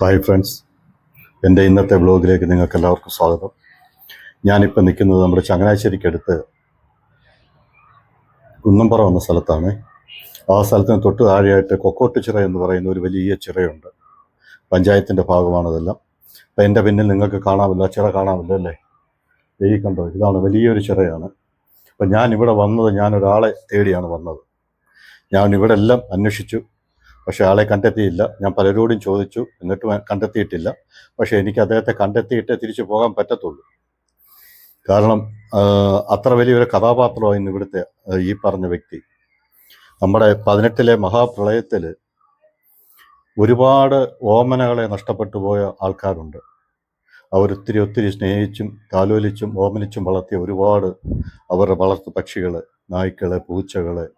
Hi friends എന്റെ ഇന്നത്തെ ബ്ലോഗിലേക്ക് നിങ്ങൾക്ക് എല്ലാവർക്കും സ്വാഗതം. ഞാനിപ്പോൾ നിൽക്കുന്നത് നമ്മുടെ ചങ്ങനാശ്ശേരിക്കടുത്ത് കുന്നമ്പുറം എന്ന സ്ഥലത്താണ്. ആ സ്ഥലത്തിന് തൊട്ട് താഴെയായിട്ട് കൊക്കോട്ട് ചിറ എന്ന് പറയുന്ന ഒരു വലിയ ചിറയുണ്ട്. പഞ്ചായത്തിന്റെ ഭാഗമാണതെല്ലാം അപ്പം എന്റെ പിന്നിൽ നിങ്ങൾക്ക് കാണാമല്ലോ ചിറ കാണാമല്ലോ അല്ലേ? ഈ കണ്ടോ ഇതാണ് വലിയൊരു ചിറയാണ്. അപ്പം ഞാൻ ഇവിടെ വന്നത് ഞാൻ ഒരാളെ തേടിയാണ് വന്നത്. ഞാൻ ഇവിടെ എല്ലാം അന്വേഷിച്ചു. പക്ഷെ ആളെ കണ്ടെത്തിയില്ല. ഞാൻ പലരോടും ചോദിച്ചു. എന്നിട്ടും കണ്ടെത്തിയിട്ടില്ല. പക്ഷേ എനിക്ക് അദ്ദേഹത്തെ കണ്ടെത്തിയിട്ട് തിരിച്ചു പോകാൻ പറ്റത്തുള്ളൂ. കാരണം അത്ര വലിയൊരു കഥാപാത്രമായിരുന്നു ഇവിടുത്തെ ഈ പറഞ്ഞ വ്യക്തി. നമ്മുടെ പതിനെട്ടിലെ മഹാപ്രളയത്തിൽ ഒരുപാട് ഓമനകളെ നഷ്ടപ്പെട്ടു പോയ ആൾക്കാരുണ്ട്. അവരൊത്തിരി ഒത്തിരി സ്നേഹിച്ചും താലോലിച്ചും ഓമനിച്ചും വളർത്തിയ ഒരുപാട് അവരുടെ വളർത്തു പക്ഷികൾ നായ്ക്കൾ പൂച്ചകൾ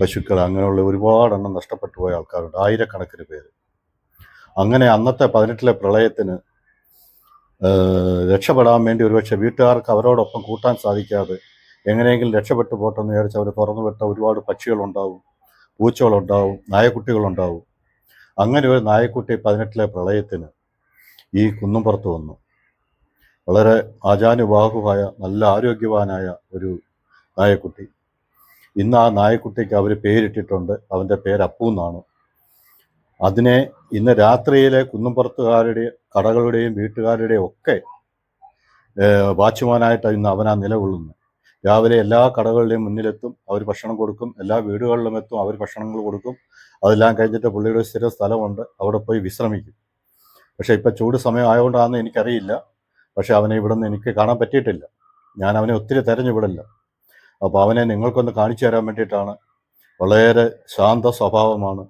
പശുക്കൾ അങ്ങനെയുള്ള ഒരുപാട് എണ്ണം നഷ്ടപ്പെട്ടു പോയ ആൾക്കാരുണ്ട്. ആയിരക്കണക്കിന് പേര്. അങ്ങനെ അന്നത്തെ പതിനെട്ടിലെ പ്രളയത്തിന് രക്ഷപ്പെടാൻ വേണ്ടി ഒരുപക്ഷെ വീട്ടുകാർക്ക് അവരോടൊപ്പം കൂട്ടാൻ സാധിക്കാതെ എങ്ങനെയെങ്കിലും രക്ഷപ്പെട്ടു പോട്ടെന്ന് വിചാരിച്ച് അവർ തുറന്നു വിട്ട ഒരുപാട് പക്ഷികളുണ്ടാവും പൂച്ചകളുണ്ടാവും നായക്കുട്ടികളുണ്ടാവും. അങ്ങനെ ഒരു നായക്കുട്ടി പതിനെട്ടിലെ പ്രളയത്തിന് ഈ കുന്നുംപുറത്ത് വന്നു. വളരെ ആചാനുബാഹുവായ നല്ല ആരോഗ്യവാനായ ഒരു നായക്കുട്ടി. ഇന്ന് ആ നായക്കുട്ടിക്ക് അവർ പേരിട്ടിട്ടുണ്ട്. അവന്റെ പേര് അപ്പു എന്നാണ്. അതിനെ ഇന്ന് രാത്രിയിലെ കുന്നുംപുറത്തുകാരുടെ കടകളുടെയും വീട്ടുകാരുടെയും ഒക്കെ വാച്ച്മാനായിട്ട് ഇന്ന് അവനാ നിലകൊള്ളുന്നു രാവിലെ എല്ലാ കടകളുടെയും മുന്നിലെത്തും അവർ ഭക്ഷണം കൊടുക്കും. എല്ലാ വീടുകളിലും എത്തും അവർ ഭക്ഷണങ്ങൾ കൊടുക്കും. അതെല്ലാം കഴിഞ്ഞിട്ട് പുള്ളിയുടെ സ്ഥിര സ്ഥലമുണ്ട്. അവിടെ പോയി വിശ്രമിക്കും. പക്ഷേ ഇപ്പം ചൂട് സമയം ആയതുകൊണ്ടാണെന്ന് എനിക്കറിയില്ല. പക്ഷേ അവനെ ഇവിടെ നിന്ന് എനിക്ക് കാണാൻ പറ്റിയിട്ടില്ല. ഞാൻ അവനെ ഒത്തിരി തെരഞ്ഞു വിടില്ല. അപ്പോൾ അവനെ നിങ്ങൾക്കൊന്ന് കാണിച്ചു തരാൻ വേണ്ടിയിട്ടാണ്. വളരെ ശാന്ത സ്വഭാവമാണ്.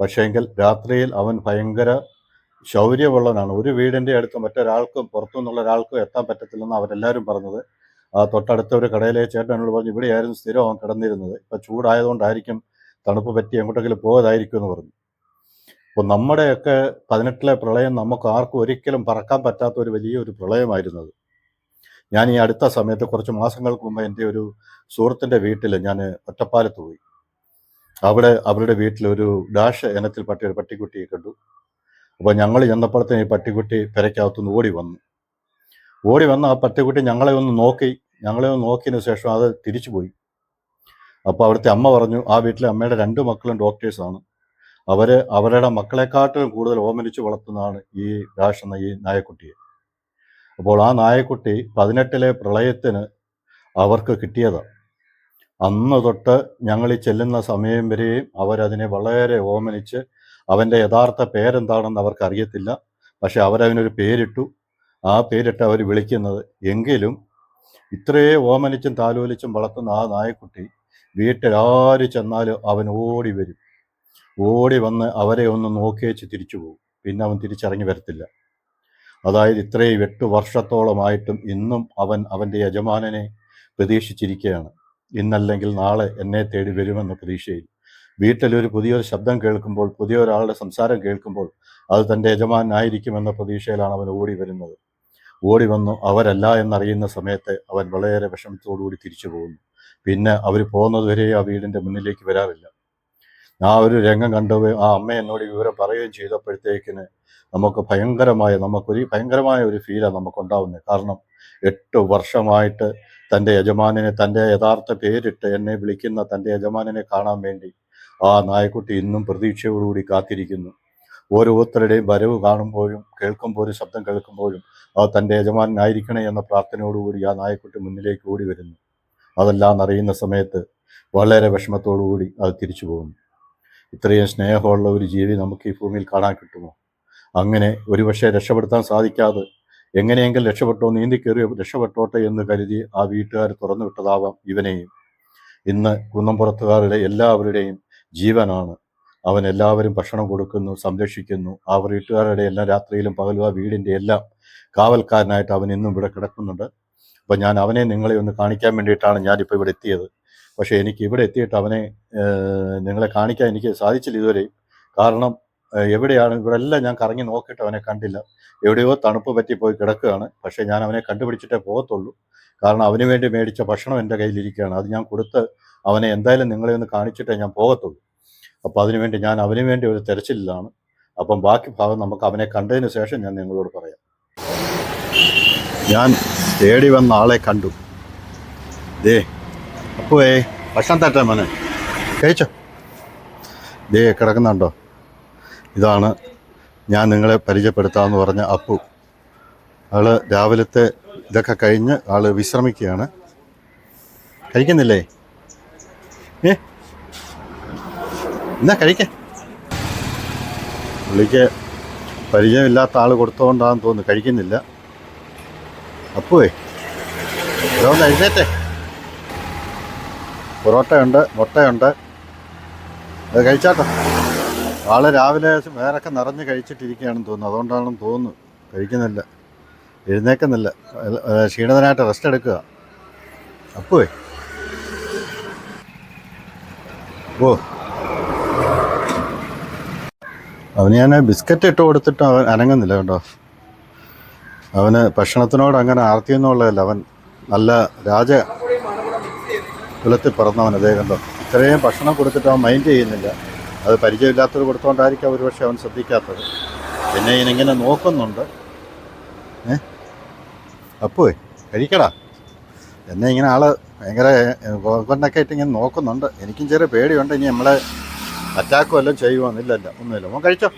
പക്ഷേങ്കിൽ രാത്രിയിൽ അവൻ ഭയങ്കര ശൗര്യമുള്ളവനാണ് ഒരു വീടിന്റെ അടുത്ത് മറ്റൊരാൾക്കും പുറത്തുനിന്നുള്ള ഒരാൾക്കും എത്താൻ പറ്റത്തില്ലെന്ന് അവരെല്ലാവരും പറഞ്ഞത്. ആ തൊട്ടടുത്ത ഒരു കടയിലെ ചേട്ടൻ എന്നോട് പറഞ്ഞു ഇവിടെയായിരുന്നു സ്ഥിരം അവൻ കിടന്നിരുന്നത്. ഇപ്പം ചൂടായതുകൊണ്ടായിരിക്കും തണുപ്പ് പറ്റി എങ്ങോട്ടെങ്കിലും പോയതായിരിക്കും എന്ന് പറഞ്ഞു. അപ്പോൾ നമ്മുടെയൊക്കെ പതിനെട്ടിലെ പ്രളയം നമുക്ക് ആർക്കും ഒരിക്കലും പറക്കാൻ പറ്റാത്ത ഒരു വലിയൊരു പ്രളയമായിരുന്നത്. ഞാൻ ഈ അടുത്ത സമയത്ത് കുറച്ച് മാസങ്ങൾക്ക് മുമ്പ് എന്റെ ഒരു സുഹൃത്തിന്റെ വീട്ടിൽ ഞാൻ ഒറ്റപ്പാലത്ത് പോയി. അവിടെ അവരുടെ വീട്ടിൽ ഒരു ഡാഷ് ഇനത്തിൽപ്പെട്ട ഒരു പട്ടിക്കുട്ടിയെ കണ്ടു. അപ്പോൾ ഞങ്ങൾ ചെന്നപ്പോഴത്തേന് ഈ പട്ടിക്കുട്ടി പെരയ്ക്കകത്തുനിന്ന് ഓടി വന്നു. ഓടി വന്ന ആ പട്ടിക്കുട്ടി ഞങ്ങളെ ഒന്ന് നോക്കി. ഞങ്ങളെ ഒന്ന് നോക്കിയതിന് ശേഷം അത് തിരിച്ചു പോയി. അപ്പോൾ അവിടുത്തെ അമ്മ പറഞ്ഞു ആ വീട്ടിലെ അമ്മയുടെ രണ്ട് മക്കളും ഡോക്ടേഴ്സാണ്. അവർ അവരുടെ മക്കളെക്കാട്ടിലും കൂടുതൽ ഓമനിച്ച് വളർത്തുന്നതാണ് ഈ ഡാഷ് എന്ന ഈ നായക്കുട്ടിയെ. അപ്പോൾ ആ നായക്കുട്ടി പതിനെട്ടിലെ പ്രളയത്തിന് അവർക്ക് കിട്ടിയതാണ് അന്ന് തൊട്ട് ഞങ്ങൾ ചെല്ലുന്ന സമയം വരെയും അവരതിനെ വളരെ ഓമനിച്ച് അവന്റെ യഥാർത്ഥ പേരെന്താണെന്ന് അവർക്ക് അറിയത്തില്ല. പക്ഷെ അവരതിനൊരു പേരിട്ടു. ആ പേരിട്ട് അവർ വിളിക്കുന്നത് എങ്കിലും ഇത്രയേ ഓമനിച്ചും താലോലിച്ചും വളർത്തുന്ന ആ നായക്കുട്ടി വീട്ടിൽ ആര് ചെന്നാലും അവൻ ഓടി വരും. ഓടി വന്ന് അവരെ ഒന്ന് നോക്കിയേച്ച് തിരിച്ചു പോകും. പിന്നെ അവൻ തിരിച്ചിറങ്ങി വരത്തില്ല. അതായത് ഇത്രയും എട്ട് വർഷത്തോളമായിട്ടും ഇന്നും അവൻ അവന്റെ യജമാനനെ പ്രതീക്ഷിച്ചിരിക്കുകയാണ്. ഇന്നല്ലെങ്കിൽ നാളെ എന്നെ തേടി വരുമെന്ന പ്രതീക്ഷയിൽ. വീട്ടിലൊരു പുതിയൊരു ശബ്ദം കേൾക്കുമ്പോൾ പുതിയ ഒരാളുടെ സംസാരം കേൾക്കുമ്പോൾ അത് തന്റെ യജമാനായിരിക്കുമെന്ന പ്രതീക്ഷയിലാണ് അവൻ ഓടി വരുന്നത്. ഓടി വന്നു അവരല്ല എന്നറിയുന്ന സമയത്ത് അവൻ വളരെ വിഷമത്തോടുകൂടി തിരിച്ചു പോകുന്നു. പിന്നെ അവർ പോകുന്നത് വരെ ആ വീടിന്റെ മുന്നിലേക്ക് വരാറില്ല. ആ ഒരു രംഗം കണ്ടുകയും ആ അമ്മ എന്നോട് വിവരം പറയുകയും ചെയ്തപ്പോഴത്തേക്കിന് നമുക്ക് ഭയങ്കരമായ നമുക്കൊരു ഭയങ്കരമായ ഒരു ഫീലാണ് നമുക്കുണ്ടാവുന്നത്. കാരണം എട്ട് വർഷമായിട്ട് തന്റെ യജമാനനെ തന്റെ യഥാർത്ഥ പേരിട്ട് എന്നെ വിളിക്കുന്ന തന്റെ യജമാനനെ കാണാൻ വേണ്ടി ആ നായക്കുട്ടി ഇന്നും പ്രതീക്ഷയോടുകൂടി കാത്തിരിക്കുന്നു. ഓരോരുത്തരുടെയും വരവ് കാണുമ്പോഴും കേൾക്കുമ്പോഴും ശബ്ദം കേൾക്കുമ്പോഴും ആ തന്റെ യജമാനായിരിക്കണേ എന്ന പ്രാർത്ഥനയോടുകൂടി ആ നായക്കുട്ടി മുന്നിലേക്ക് ഓടി വരുന്നു. അതെല്ലാം അറിയുന്ന സമയത്ത് വളരെ വിഷമത്തോടുകൂടി അത് തിരിച്ചു പോകുന്നു. ഇത്രയും സ്നേഹമുള്ള ഒരു ജീവി നമുക്ക് ഈ ഭൂമിയിൽ കാണാൻ കിട്ടുമോ? അങ്ങനെ ഒരുപക്ഷെ രക്ഷപ്പെടുത്താൻ സാധിക്കാതെ എങ്ങനെയെങ്കിലും രക്ഷപ്പെട്ടോ നീന്തി കയറി രക്ഷപ്പെട്ടോട്ടെ എന്ന് കരുതി ആ വീട്ടുകാർ തുറന്നു വിട്ടതാവാം ഇവനെയും. ഇന്ന് കുന്നംപുറത്തുകാരുടെ എല്ലാവരുടെയും ജീവനാണ്. അവൻ എല്ലാവരും ഭക്ഷണം കൊടുക്കുന്നു സംരക്ഷിക്കുന്നു. ആ വീട്ടുകാരുടെ എല്ലാ രാത്രിയിലും പകലും ആ വീടിന്റെ എല്ലാം കാവൽക്കാരനായിട്ട് അവൻ ഇന്നും ഇവിടെ കിടക്കുന്നുണ്ട്. അപ്പം ഞാൻ അവനെ നിങ്ങളെ ഒന്ന് കാണിക്കാൻ വേണ്ടിയിട്ടാണ് ഞാനിപ്പോൾ ഇവിടെ എത്തിയത്. പക്ഷേ എനിക്ക് ഇവിടെ എത്തിയിട്ട് അവനെ നിങ്ങളെ കാണിക്കാൻ എനിക്ക് സാധിച്ചില്ല ഇതുവരെ. കാരണം എവിടെയാണ് ഇവിടെ എല്ലാം ഞാൻ കറങ്ങി നോക്കിയിട്ട് അവനെ കണ്ടില്ല. എവിടെയോ തണുപ്പ് പറ്റി പോയി കിടക്കുകയാണ്. പക്ഷേ ഞാൻ അവനെ കണ്ടുപിടിച്ചിട്ടേ പോകത്തുള്ളൂ. കാരണം അവന് വേണ്ടി മേടിച്ച ഭക്ഷണം എന്റെ കയ്യിലിരിക്കുകയാണ്. അത് ഞാൻ കൊടുത്ത് അവനെ എന്തായാലും നിങ്ങളെ ഒന്ന് കാണിച്ചിട്ടേ ഞാൻ പോകത്തുള്ളൂ. അപ്പോൾ അതിനുവേണ്ടി ഞാൻ അവന് വേണ്ടി ഒരു തെരച്ചിലാണ് അപ്പം ബാക്കി ഭാഗം നമുക്ക് അവനെ കണ്ടതിന് ശേഷം ഞാൻ നിങ്ങളോട് പറയാം. ഞാൻ തേടി വന്ന ആളെ കണ്ടു. ദേ അപ്പുവേ ഭക്ഷണം തട്ടാൻ മോനെ. കഴിച്ചോ? ദേ കിടക്കുന്നുണ്ടോ? ഇതാണ് ഞാൻ നിങ്ങളെ പരിചയപ്പെടുത്താമെന്ന് പറഞ്ഞ അപ്പു. ആൾ രാവിലത്തെ ഇതൊക്കെ കഴിഞ്ഞ് ആൾ വിശ്രമിക്കുകയാണ്. കഴിക്കുന്നില്ലേ? ഏ? എന്നാ കഴിക്ക. പുള്ളിക്ക് പരിചയമില്ലാത്ത ആൾ കൊടുത്തോണ്ടാന്ന് തോന്നുന്നു. കഴിക്കുന്നില്ല. അപ്പുവേ ഇതൊന്ന് എഴുന്നേറ്റേ. പൊറോട്ടയുണ്ട് മുട്ടയുണ്ട്. അത് കഴിച്ചാട്ടോ. ആൾ രാവിലെ വേറൊക്കെ നിറഞ്ഞ് കഴിച്ചിട്ടിരിക്കുകയാണെന്ന് തോന്നുന്നു. അതുകൊണ്ടാണെന്ന് തോന്നുന്നു. കഴിക്കുന്നില്ല. എഴുന്നേക്കുന്നില്ല. ക്ഷീണിതനായിട്ട് റെസ്റ്റ് എടുക്കുക. അപ്പുവേ. ഓ. അവന് ഞാൻ ബിസ്ക്കറ്റ് ഇട്ട് കൊടുത്തിട്ട് അവൻ അനങ്ങുന്നില്ല കേട്ടോ. അവന് ഭക്ഷണത്തിനോട് അങ്ങനെ ആർത്തിയെന്നുള്ളതല്ല അവൻ നല്ല രാജ കുലത്തിൽ പിറന്നവൻ കണ്ടോ ഇത്രയും ഭക്ഷണം കൊടുത്തിട്ട് അവൻ മൈൻഡ് ചെയ്യുന്നില്ല. അത് പരിചയമില്ലാത്തത് കൊടുത്തോണ്ടായിരിക്കും ഒരുപക്ഷെ അവൻ ശ്രദ്ധിക്കാത്തത്. പിന്നെ ഇങ്ങനെ നോക്കുന്നുണ്ട്. ഏ? അപ്പോ കഴിക്കടാ. എന്നെ ഇങ്ങനെ ആൾ ഭയങ്കര കൊണ്ടൊക്കെ ആയിട്ട് ഇങ്ങനെ നോക്കുന്നുണ്ട്. എനിക്കും ചെറിയ പേടിയുണ്ട്. ഇനി നമ്മളെ അറ്റാക്കും എല്ലാം ചെയ്യുവാന്നില്ലല്ല ഒന്നുമില്ല. മോൻ കഴിച്ചോ?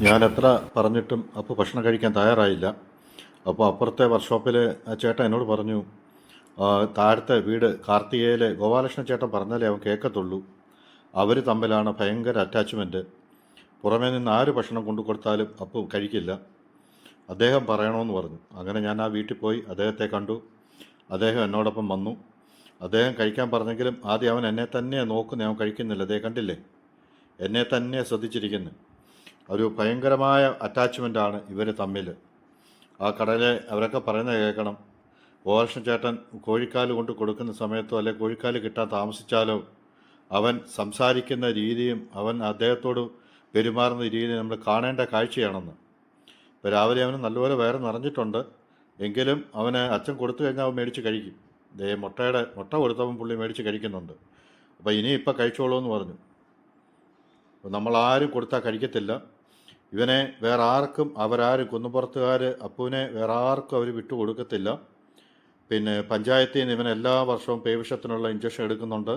ഞാൻ എത്ര പറഞ്ഞിട്ടും അപ്പോൾ ഭക്ഷണം കഴിക്കാൻ തയ്യാറായില്ല. അപ്പോൾ അപ്പുറത്തെ വർക്ക്ഷോപ്പിൽ ചേട്ടൻ എന്നോട് പറഞ്ഞു താഴത്തെ വീട് കാർത്തികയിലെ ഗോപാലകൃഷ്ണ ചേട്ടൻ പറഞ്ഞാലേ അവൻ കേൾക്കത്തുള്ളൂ അവർ തമ്മിലാണ് ഭയങ്കര അറ്റാച്ച്മെന്റ് പുറമേ നിന്ന് ആര് ഭക്ഷണം കൊണ്ടു കൊടുത്താലും അപ്പോൾ കഴിക്കില്ല. അദ്ദേഹം പറയണമെന്ന് പറഞ്ഞു. അങ്ങനെ ഞാൻ ആ വീട്ടിൽ പോയി അദ്ദേഹത്തെ കണ്ടു. അദ്ദേഹം എന്നോടൊപ്പം വന്നു. അദ്ദേഹം കഴിക്കാൻ പറഞ്ഞെങ്കിലും ആദ്യം അവൻ എന്നെ തന്നെ നോക്കുന്ന. അവൻ കഴിക്കുന്നില്ല. അദ്ദേഹം കണ്ടില്ലേ? എന്നെ തന്നെ ശ്രദ്ധിച്ചിരിക്കുന്നു. ഒരു ഭയങ്കരമായ അറ്റാച്ച്മെന്റാണ് ഇവർ തമ്മിൽ ആ കടലെ അവരൊക്കെ പറയുന്നത് കേൾക്കണം. ഗോപാലകൃഷ്ണൻ ചേട്ടൻ കോഴിക്കാൽ കൊണ്ട് കൊടുക്കുന്ന സമയത്തോ അല്ലെ കോഴിക്കാൽ കിട്ടാൻ താമസിച്ചാലോ അവൻ സംസാരിക്കുന്ന രീതിയും അവൻ അദ്ദേഹത്തോട് പെരുമാറുന്ന രീതിയും നമ്മൾ കാണേണ്ട കാഴ്ചയാണെന്ന്. ഇപ്പോൾ രാവിലെ അവന് നല്ലപോലെ വയറ് നിറഞ്ഞിട്ടുണ്ട്. എങ്കിലും അവന് അച്ഛൻ കൊടുത്തു കഴിഞ്ഞാൽ അവൻ മേടിച്ച് കഴിക്കും. ദേ മുട്ടയുടെ മുട്ട കൊടുത്തവൻ പുള്ളി മേടിച്ച് കഴിക്കുന്നുണ്ട്. അപ്പോൾ ഇനി ഇപ്പം കഴിച്ചോളൂ എന്ന് പറഞ്ഞു നമ്മളാരും കൊടുത്താൽ കഴിക്കത്തില്ല. ഇവനെ വേറെ ആർക്കും അവരാരും കുന്നുപുറത്തുകാർ അപ്പുവിനെ വേറെ ആർക്കും അവർ വിട്ടു കൊടുക്കത്തില്ല പിന്നെ പഞ്ചായത്തിൽ നിന്ന് ഇവൻ എല്ലാ വർഷവും പേവിഷത്തിനുള്ള ഇഞ്ചക്ഷൻ എടുക്കുന്നുണ്ട്.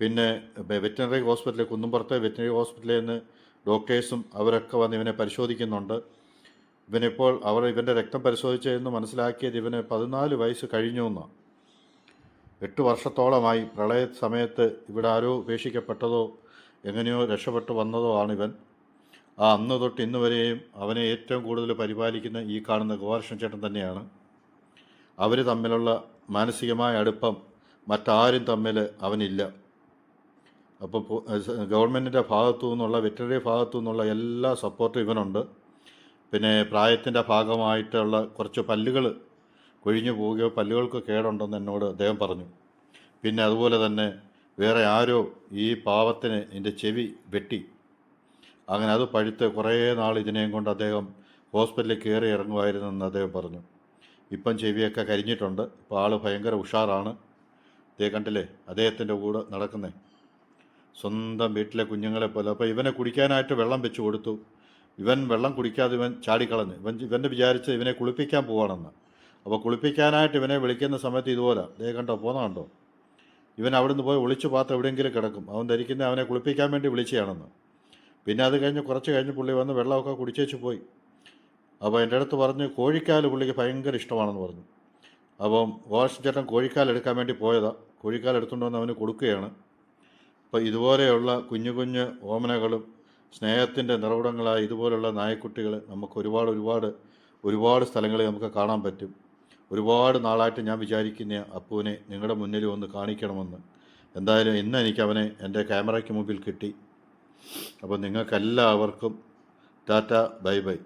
പിന്നെ വെറ്റിനറി ഹോസ്പിറ്റലിൽ കുന്നുംപുറത്തെ വെറ്റിനറി ഹോസ്പിറ്റലിൽ നിന്ന് ഡോക്ടേഴ്സും അവരൊക്കെ വന്ന് ഇവനെ പരിശോധിക്കുന്നുണ്ട്. ഇവനിപ്പോൾ അവർ ഇവന്റെ രക്തം പരിശോധിച്ചതെന്ന് മനസ്സിലാക്കിയത് ഇവന് പതിനാല് വയസ്സ് കഴിഞ്ഞു എന്നാണ് എട്ട് വർഷത്തോളമായി പ്രളയ സമയത്ത് ഇവിടെ ആരോ ഉപേക്ഷിക്കപ്പെട്ടതോ എങ്ങനെയോ രക്ഷപ്പെട്ടു വന്നതോ ആണിവൻ ആ അന്ന് തൊട്ട് ഇന്ന് വരെയും അവനെ ഏറ്റവും കൂടുതൽ പരിപാലിക്കുന്ന ഈ കാണുന്ന ഗോപാലകൃഷ്ണൻ ചേട്ടൻ തന്നെയാണ്. അവർ തമ്മിലുള്ള മാനസികമായ അടുപ്പം മറ്റാരും തമ്മിൽ അവനില്ല. അപ്പോൾ ഗവൺമെന്റിന്റെ ഭാഗത്തു നിന്നുള്ള വെറ്ററിനറി ഭാഗത്തു നിന്നുള്ള എല്ലാ സപ്പോർട്ടും ഇവനുണ്ട്. പിന്നെ പ്രായത്തിന്റെ ഭാഗമായിട്ടുള്ള കുറച്ച് പല്ലുകൾ കൊഴിഞ്ഞു പോവുകയോ പല്ലുകൾക്ക് കേടുണ്ടെന്ന് എന്നോട് അദ്ദേഹം പറഞ്ഞു. പിന്നെ അതുപോലെ തന്നെ വേറെ ആരോ ഈ പാവത്തിന് എന്റെ ചെവി വെട്ടി. അങ്ങനെ അത് പഴുത്ത് കുറേ നാൾ ഇതിനെയും കൊണ്ട് അദ്ദേഹം ഹോസ്പിറ്റലിൽ കയറി ഇറങ്ങുമായിരുന്നെന്ന് അദ്ദേഹം പറഞ്ഞു. ഇപ്പം ചെവിയൊക്കെ കരിഞ്ഞിട്ടുണ്ട്. ഇപ്പോൾ ആൾ ഭയങ്കര ഉഷാറാണ്. ഇതേ കണ്ടില്ലേ? അദ്ദേഹത്തിന്റെ കൂടെ നടക്കുന്നേ. സ്വന്തം വീട്ടിലെ കുഞ്ഞുങ്ങളെ പോലെ. അപ്പോൾ ഇവനെ കുടിക്കാനായിട്ട് വെള്ളം വെച്ച് കൊടുത്തു. ഇവൻ വെള്ളം കുടിക്കാതെ ഇവൻ ചാടിക്കളഞ്ഞു. ഇവൻ ഇവന്റെ വിചാരിച്ച് ഇവനെ കുളിപ്പിക്കാൻ പോവാണെന്ന്. അപ്പോൾ കുളിപ്പിക്കാനായിട്ട് ഇവനെ വിളിക്കുന്ന സമയത്ത് ഇതുപോലെ. ദേ കണ്ടോ? പോന്ന കണ്ടോ? ഇവൻ അവിടുന്ന് പോയി ഒളിച്ചു പാത്രം എവിടെയെങ്കിലും കിടക്കും. അവൻ ധരിക്കുന്ന അവനെ കുളിപ്പിക്കാൻ വേണ്ടി വിളിച്ചതാണെന്ന് പിന്നെ അത് കഴിഞ്ഞ് കുറച്ച് കഴിഞ്ഞ് പുള്ളി വന്ന് വെള്ളമൊക്കെ കുടിച്ചേച്ച് പോയി. അപ്പോൾ എന്റെ അടുത്ത് പറഞ്ഞ് കോഴിക്കാൽ പുള്ളിക്ക് ഭയങ്കര ഇഷ്ടമാണെന്ന് പറഞ്ഞു. അപ്പം ഗോപാലകൃഷ്ണൻ ചേട്ടൻ കോഴിക്കാൽ എടുക്കാൻ വേണ്ടി പോയതാണ് കോഴിക്കാൽ എടുത്തുകൊണ്ട് വന്ന് അവന് കൊടുക്കുകയാണ്. അപ്പോൾ ഇതുപോലെയുള്ള കുഞ്ഞു കുഞ്ഞു ഓമനകളും സ്നേഹത്തിന്റെ നിറവിടങ്ങളായ ഇതുപോലുള്ള നായക്കുട്ടികൾ നമുക്ക് ഒരുപാട് ഒരുപാട് ഒരുപാട് സ്ഥലങ്ങളിൽ നമുക്ക് കാണാൻ പറ്റും. ഒരുപാട് നാളായിട്ട് ഞാൻ വിചാരിക്കുന്ന അപ്പുവിനെ നിങ്ങളുടെ മുന്നിൽ ഒന്ന് കാണിക്കണമെന്ന്. എന്തായാലും ഇന്ന് എനിക്ക് അവനെ എന്റെ ക്യാമറയ്ക്ക് മുമ്പിൽ കിട്ടി. അപ്പോൾ നിങ്ങൾക്കെല്ലാവർക്കും ടാറ്റ ബൈ ബൈ.